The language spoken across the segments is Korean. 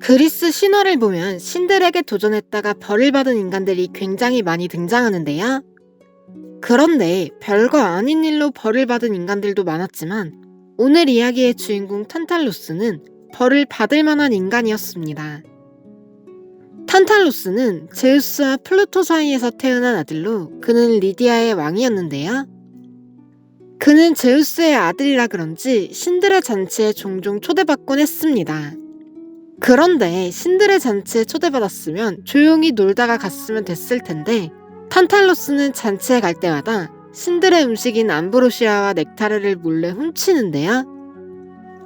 그리스 신화를 보면 신들에게 도전했다가 벌을 받은 인간들이 굉장히 많이 등장하는데요. 그런데 별거 아닌 일로 벌을 받은 인간들도 많았지만 오늘 이야기의 주인공 탄탈로스는 벌을 받을 만한 인간이었습니다. 탄탈로스는 제우스와 플루토 사이에서 태어난 아들로 그는 리디아의 왕이었는데요. 그는 제우스의 아들이라 그런지 신들의 잔치에 종종 초대받곤 했습니다. 그런데 신들의 잔치에 초대받았으면 조용히 놀다가 갔으면 됐을 텐데 탄탈로스는 잔치에 갈 때마다 신들의 음식인 암브로시아와 넥타르를 몰래 훔치는데요.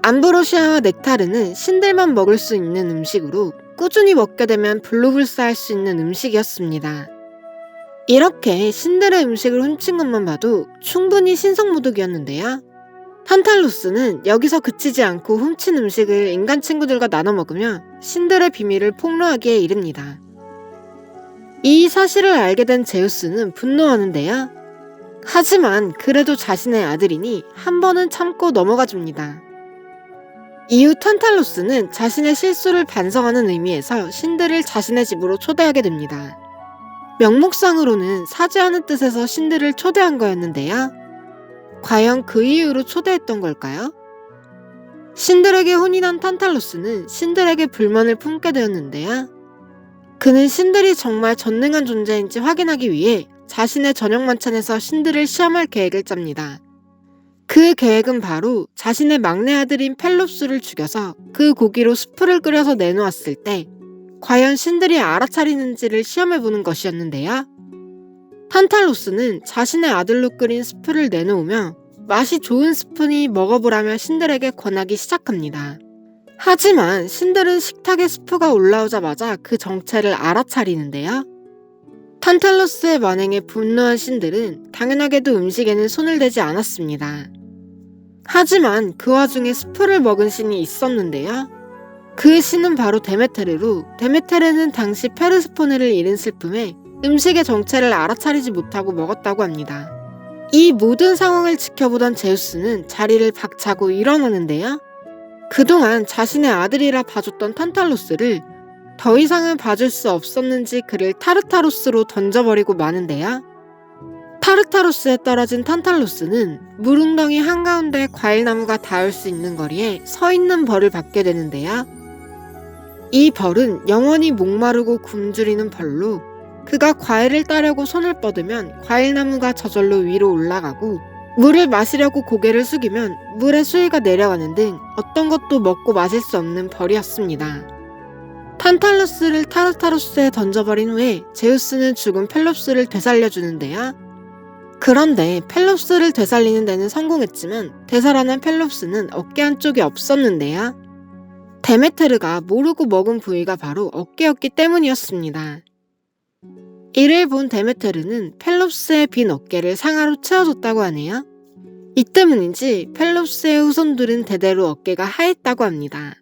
암브로시아와 넥타르는 신들만 먹을 수 있는 음식으로 꾸준히 먹게 되면 불로불사할 수 있는 음식이었습니다. 이렇게 신들의 음식을 훔친 것만 봐도 충분히 신성모독이었는데요. 탄탈로스는 여기서 그치지 않고 훔친 음식을 인간 친구들과 나눠 먹으며 신들의 비밀을 폭로하기에 이릅니다. 이 사실을 알게 된 제우스는 분노하는데요. 하지만 그래도 자신의 아들이니 한 번은 참고 넘어가 줍니다. 이후 탄탈로스는 자신의 실수를 반성하는 의미에서 신들을 자신의 집으로 초대하게 됩니다. 명목상으로는 사죄하는 뜻에서 신들을 초대한 거였는데요. 과연 그 이유로 초대했던 걸까요? 신들에게 혼인한 탄탈로스는 신들에게 불만을 품게 되었는데요. 그는 신들이 정말 전능한 존재인지 확인하기 위해 자신의 저녁 만찬에서 신들을 시험할 계획을 짭니다. 그 계획은 바로 자신의 막내 아들인 펠롭스를 죽여서 그 고기로 수프를 끓여서 내놓았을 때 과연 신들이 알아차리는지를 시험해보는 것이었는데요. 탄탈로스는 자신의 아들로 끓인 스프를 내놓으며 맛이 좋은 스푼이 먹어보라며 신들에게 권하기 시작합니다. 하지만 신들은 식탁에 스프가 올라오자마자 그 정체를 알아차리는데요. 탄탈로스의 만행에 분노한 신들은 당연하게도 음식에는 손을 대지 않았습니다. 하지만 그 와중에 스프를 먹은 신이 있었는데요. 그 신은 바로 데메테르로 데메테르는 당시 페르스포네를 잃은 슬픔에 음식의 정체를 알아차리지 못하고 먹었다고 합니다. 이 모든 상황을 지켜보던 제우스는 자리를 박차고 일어나는데요. 그동안 자신의 아들이라 봐줬던 탄탈로스를 더 이상은 봐줄 수 없었는지 그를 타르타로스로 던져버리고 마는데요. 타르타로스에 떨어진 탄탈로스는 무릉덩이 한가운데 과일나무가 닿을 수 있는 거리에 서 있는 벌을 받게 되는데요. 이 벌은 영원히 목마르고 굶주리는 벌로 그가 과일을 따려고 손을 뻗으면 과일나무가 저절로 위로 올라가고 물을 마시려고 고개를 숙이면 물의 수위가 내려가는 등 어떤 것도 먹고 마실 수 없는 벌이었습니다. 탄탈로스를 타르타로스에 던져버린 후에 제우스는 죽은 펠롭스를 되살려주는데요. 그런데 펠롭스를 되살리는 데는 성공했지만 되살아난 펠롭스는 어깨 한쪽이 없었는데요. 데메테르가 모르고 먹은 부위가 바로 어깨였기 때문이었습니다. 이를 본 데메테르는 펠롭스의 빈 어깨를 상하로 채워줬다고 하네요. 이 때문인지 펠롭스의 후손들은 대대로 어깨가 하했다고 합니다.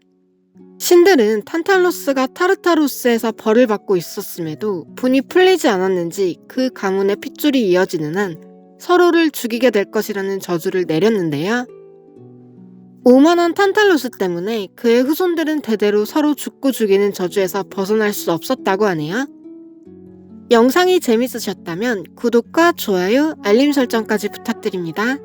신들은 탄탈로스가 타르타로스에서 벌을 받고 있었음에도 분이 풀리지 않았는지 그 가문의 핏줄이 이어지는 한 서로를 죽이게 될 것이라는 저주를 내렸는데요. 오만한 탄탈로스 때문에 그의 후손들은 대대로 서로 죽고 죽이는 저주에서 벗어날 수 없었다고 하네요. 영상이 재밌으셨다면 구독과 좋아요, 알림 설정까지 부탁드립니다.